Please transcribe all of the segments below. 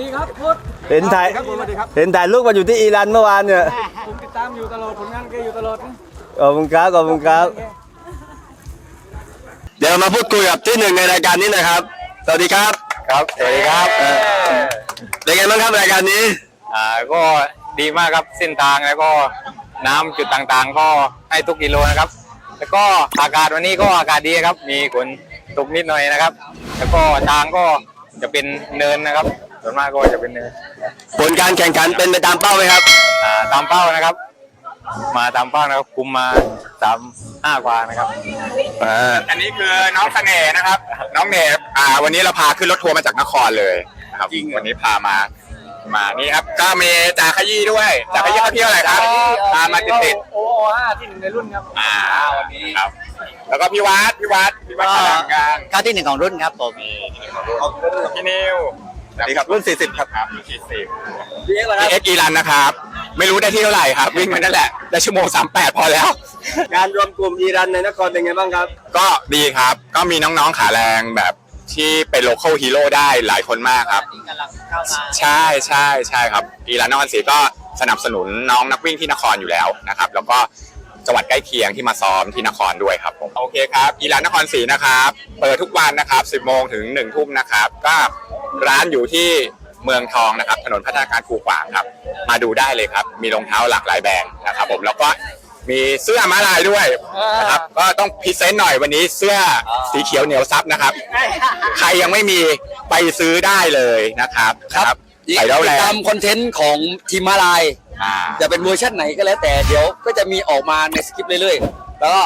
ดีครับพุทธเห็นถ่ายครับผมสวัสดีครับ เห็นถ่ายรูปมาอยู่ที่อิรันเมื่อวานเนี่ยผมติดตามอยู่ตลอดผลงานแกอยู่ตลอดนะขอบคุณครับขอบคุณครับ เดี๋ยวมาพูดคุยกับที่หนึ่งในรายการนี้หนะครับ สวัสดีครับ ครับ สวัสดีครับเอ่อเป็นไงบ้างครับรายการนี้ อ่าก็ดีมากครับเส้นทางแล้วก็น้ำจุดต่างๆ ก็ให้ทุกกิโลนะครับ แล้วก็อากาศวันนี้ก็อากาศดีครับ มีฝนตกนิดหน่อยนะครับ แล้วก็ทางก็จะเป็นเนินนะครับ ส่วนมากก็จะเป็นเนินผลการแข่งขันเป็นไปตามเป้าไหมครับ อ่าตามเป้านะครับ มาตามเป้านะครับคุมมาสามห้ากว่านะครับ อ่าอันนี้คือน้องเสน่ห์นะครับ น้องเนบอ่า วันนี้เราพาขึ้นรถทัวร์มาจากนครเลยนะครับวันนี้พามา มานี่ครับก็มีจ่าขยี้ด้วยจ่าขยี้เขาเที่ยวอะไรครับพามาติดติดโอ้โหห้าที่หนึ่งในรุ่นครับ ๆอ่าวันนี้ครับ แล้วก็พี่วัดพี่วัดพี่วัดพลังการเข้าที่หนึ่งของรุ่นครับผม พี่นิว นี่ครับรุ่น 40 ครับครับรุ่นสี่สิบพี่เอ็กซ์เหรอครับพี่เอ็กซ์อีรันนะครับ ไม่รู้ได้ที่เท่าไหร่ครับ วิ่งมานั่นแหละ ได้ชั่วโมงสามแปดพอแล้ว การรวมกลุ่มอิรันในนครเป็นไงบ้างครับ ก็ดีครับ ก็มีน้องๆขาแรงแบบที่เป็นโล c a l ฮีโร่ได้หลายคนมากครับกำลังเข้ามาใช่ใช่ใช่ครับอีรานนครศรีก็สนับสนุนน้องนักวิ่งที่นครอยู่แล้วนะครับ แล้วก็จังหวัดใกล้เคียงที่มาซ้อมที่นครด้วยครับผมโอเคครับอีรานนครศรีนะครับ เปิดทุกวันนะครับ 10 โมงถึง 1 ทุ่มนะครับ ก็ ร้านอยู่ที่เมืองทองนะครับ ถนนพัฒนาการคูขวางครับ มาดูได้เลยครับ มีรองเท้าหลากหลายแบรนด์นะครับ ผมแล้วก็มีเสื้อมาลายด้วยนะครับก็ต้องพรีเซนต์หน่อยวันนี้เสื้อสีเขียวเหนียวซับนะครับ ใครยังไม่มีไปซื้อได้เลยนะครับครับใส่แล้วติแรดงตามคอนเทนต์ของทีมมาลาย อ่า จะเป็นเวอร์ชันไหนก็แล้วแต่เดี๋ยวก็จะมีออกมาในสคริปต์เรื่อยๆ แล้วก็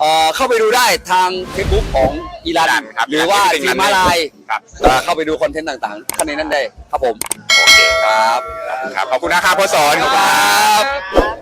เอ่อเข้าไปดูได้ทาง Facebook ของอีรันครับหรือว่าอีทีรัมนมาลายครับเอ่อเข้าไปดูคอนเทนต์ต่างๆข้างในนั้นได้ครับผม โอเคครับ ครับ ขอบคุณนะครับพ่อสอนขอบคุณครับ